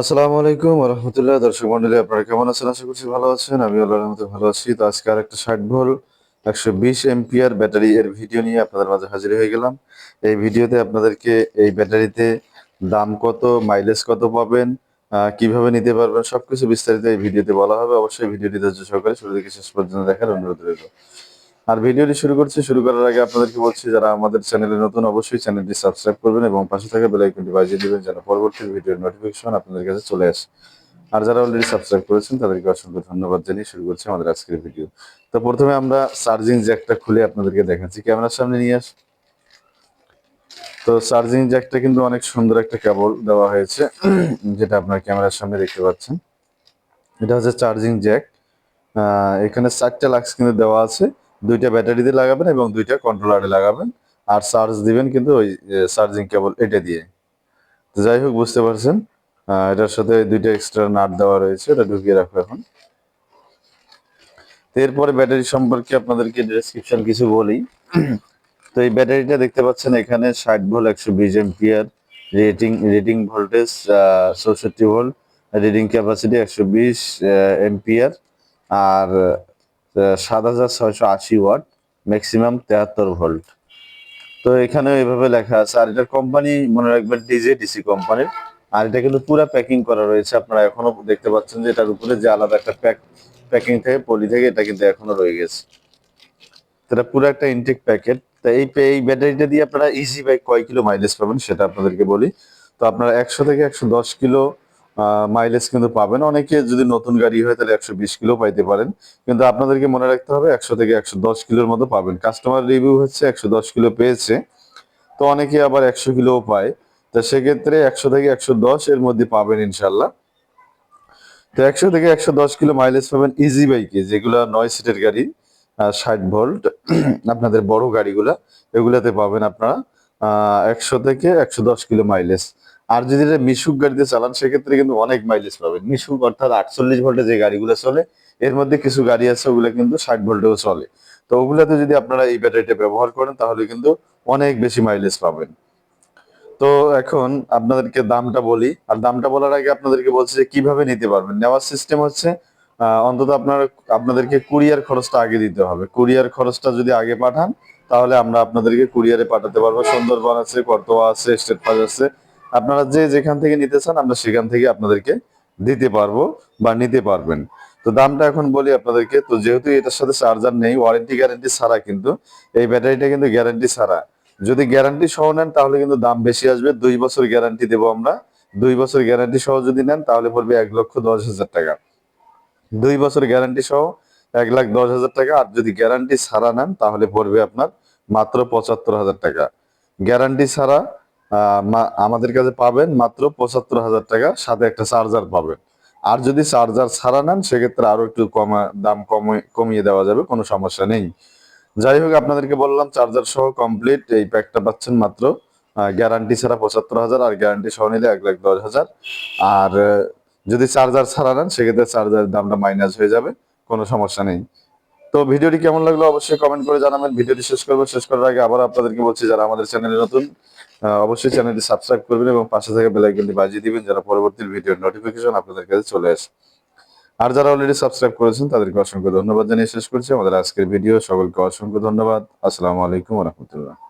আসসালামু আলাইকুম রহমতুল্লাহ দর্শক মন্ডলী আপনারা কেমন আছেন? আশা করছি ভালো আছেন। আমি আল্লাহ রহমতে ভালো আছি। তো আজকে আর একটা ষাট ভোল একশো বিশ এমপিআর ব্যাটারি এর ভিডিও নিয়ে আপনাদের মাঝে হাজির হয়ে গেলাম। এই ভিডিওতে আপনাদেরকে এই ব্যাটারিতে দাম কত মাইলেজ কত পাবেন কীভাবে নিতে পারবেন, সবকিছু বিস্তারিত এই ভিডিওতে বলা হবে। অবশ্যই ভিডিওটি ধৈর্য সহকারে শুরু থেকে শেষ পর্যন্ত দেখার অনুরোধ রইল। আর ভিডিওটি শুরু করছি, শুরু করার আগে আপনাদেরকে বলছি, যারা আমাদের চ্যানেলে নতুন অবশ্যই চ্যানেলটি সাবস্ক্রাইব করবেন এবং পাশে থাকা বেল আইকনটি বাজিয়ে দিবেন যেন পরবর্তী ভিডিওর নোটিফিকেশন আপনাদের কাছে চলে আসে। আর যারা অলরেডি সাবস্ক্রাইব করেছেন, তাদেরকে অসংখ্য ধন্যবাদ জানিয়ে শুরু করছি আমাদের আজকের ভিডিও তো প্রথমে আমরা চার্জিং জ্যাকটা খুলে আপনাদেরকে দেখাচ্ছি। ক্যামেরার সামনে নিয়ে আস। তো চার্জিং জ্যাকটা কিন্তু অনেক সুন্দর একটা কেবল দেওয়া হয়েছে, যেটা আপনার ক্যামেরার সামনে দেখতে পাচ্ছেন। এটা হচ্ছে চার্জিং জ্যাক এখানে চারটা লাক্স কিন্তু দেওয়া আছে। দুইটা ব্যাটারিতে লাগাবেন এবং দুইটা কন্ট্রোলারে লাগাবেন। আর চার্জ দিবেন কিন্তু ওই চার্জিং কেবল এটা দিয়ে। তো যাই হোক, বুঝতে পারছেন? এটার সাথে দুইটা এক্সট্রা নাট দেওয়া রয়েছে, এটা ঢুকিয়ে রাখো এখন। তো এরপরে ব্যাটারি সম্পর্কে আপনাদেরকে ডেসক্রিপশন কিছু বলি। তো এই ব্যাটারিটা দেখতে পাচ্ছেন, এখানে ষাট ভোল্ট একশো বিশ এমপিয়ার রেটিং রেটিং ভোল্টেজ চৌষট্টি ভোল্ট রিডিং ক্যাপাসিটি একশো বিশ এমপিয়ার আর সাত হাজার ছয়শো আশি ওয়াট ম্যাক্সিমাম তেহাত্তর ভোল্ট তো এখানে এভাবে লেখা আছে, আর এটার কোম্পানি মনে রাখবেন ডিজে ডিসি কোম্পানির আর এটা কিন্তু পুরো প্যাকিং করা রয়েছে, আপনারা এখনও দেখতে পাচ্ছেন যে এটার উপরে যে আলাদা একটা প্যাক প্যাকিং থেকে পলি থেকে এটা কিন্তু এখনও রয়ে গেছে। এটা পুরো একটা ইনটেক প্যাকেট তো এই এই ব্যাটারিটা দিয়ে আপনারা ইজি বাইক কয় কিলো মাইলেজ পাবেন সেটা আপনাদেরকে বলি। তো আপনারা একশো থেকে একশো দশ কিলো মাইলেজ কিন্তু পাবেন। অনেকে যদি নতুন গাড়ি হয়, তাহলে একশো বিশ কিলো পাইতে পারেন। কিন্তু আপনাদেরকে মনে রাখতে হবে, একশো থেকে একশো দশ কিলোর মতো পাবেন। কাস্টমার রিভিউ হচ্ছে একশো দশ কিলো পেয়েছে। তো অনেকে আবার একশো কিলোও পায়। তো সেক্ষেত্রে একশো থেকে একশো দশ এর মধ্যে পাবেন ইনশাল্লাহ তো একশো থেকে একশো দশ কিলো মাইলেজ পাবেন ইজি বাইকে যেগুলো নয় সিটের গাড়ি ষাট ভোল্ট আপনাদের বড় গাড়িগুলা, এগুলাতে পাবেন আপনারা একশো থেকে একশো দশ কিলো মাইলেজ আর যদি এটা মিশুক গাড়িতে চালান, সেক্ষেত্রে কিন্তু অনেক মাইলেজ পাবেন। মিশুক অর্থাৎ আটচল্লিশ ভোল্টে যে গাড়িগুলো চলে, এর মধ্যে কিছু গাড়ি আছে, ওগুলো কিন্তু ষাট ভোল্টেও চলে। তো ওগুলাতে যদি আপনারা এই ব্যাটারিটা ব্যবহার করেন, তাহলে কিন্তু অনেক বেশি মাইলেজ পাবেন। তো এখন আপনাদেরকে দামটা বলি, আর দামটা বলার আগে আপনাদেরকে বলছি যে কীভাবে নিতে পারবেন। নেওয়ার সিস্টেম হচ্ছে অন্তত আপনার, আপনাদেরকে কুরিয়ার খরচটা আগে দিতে হবে। কুরিয়ার খরচটা যদি আগে পাঠান, তাহলে আমরা আপনাদেরকে কুরিয়ারে পাঠাতে পারব। সুন্দরবন আছে কর্তোয়া আছে স্টেট ফাজ আছে আপনারা যে যেখান থেকে নিতে চান, আমরা সেখান থেকে আপনাদেরকে দিতে পারব বা নিতে পারবেন। তো দামটা এখন বলি আপনাদেরকে, তো যেহেতু এটার সাথে চার্জার নেই ওয়ারেন্টি গ্যারান্টি ছাড়া কিন্তু, এই ব্যাটারিটা কিন্তু গ্যারান্টি ছাড়া। যদি গ্যারান্টি সহ নেন, তাহলে কিন্তু দাম বেশি আসবে। দুই বছর গ্যারান্টি দেবো আমরা। দুই বছর গ্যারান্টি সহ যদি নেন, তাহলে পড়বে এক লক্ষ দশ হাজার টাকা। দুই বছর গ্যারান্টি সহ এক লাখ দশ হাজার টাকা। আর যদি গ্যারান্টি ছাড়া নেন, তাহলে পড়বে আপনার মাত্র পঁচাত্তর হাজার টাকা। গ্যারান্টি ছাড়া আমাদের কাছে পাবেন মাত্র পঁচাত্তর হাজার টাকা, সাথে একটা চার্জার পাবেন। আর যদি চার্জার ছাড়া নেন, সেক্ষেত্রে আরও একটু কমা, দাম কমে, কমিয়ে দেওয়া যাবে, কোনো সমস্যা নেই। যাই হোক, আপনাদেরকে বললাম চার্জার সহ কমপ্লিট এই প্যাকটা পাচ্ছেন মাত্র গ্যারান্টি ছাড়া পঁচাত্তর হাজার, আর গ্যারান্টি সহ নিলে এক লাখ দশ হাজার। আর, যদি চার্জার ছাড়া নেন, সেক্ষেত্রে চার্জারের দামটা মাইনাস হয়ে যাবে, কোনো সমস্যা নেই। তো ভিডিওটি কেমন লাগল অবশ্যই কমেন্ট করে জানাবেন। ভিডিওটি শেষ করব। শেষ করার আগে আবার আপনাদেরকে বলছি, যারা আমাদের চ্যানেলে নতুন অবশ্যই চ্যানেলটি সাবস্ক্রাইব করবেন এবং পাশে থেকে বেলাইকনটি বাজিয়ে দিবেন যারা পরবর্তী ভিডিওর নোটিফিকেশন আপনাদের কাছে চলে আসে। আর যারা অলরেডি সাবস্ক্রাইব করেছেন, তাদেরকে অসংখ্য ধন্যবাদ জানিয়ে শেষ করছি। আমাদের আজকের ভিডিও সকলকে অসংখ্য ধন্যবাদ। আসসালামু আলাইকুম রহমতুল্লাহ।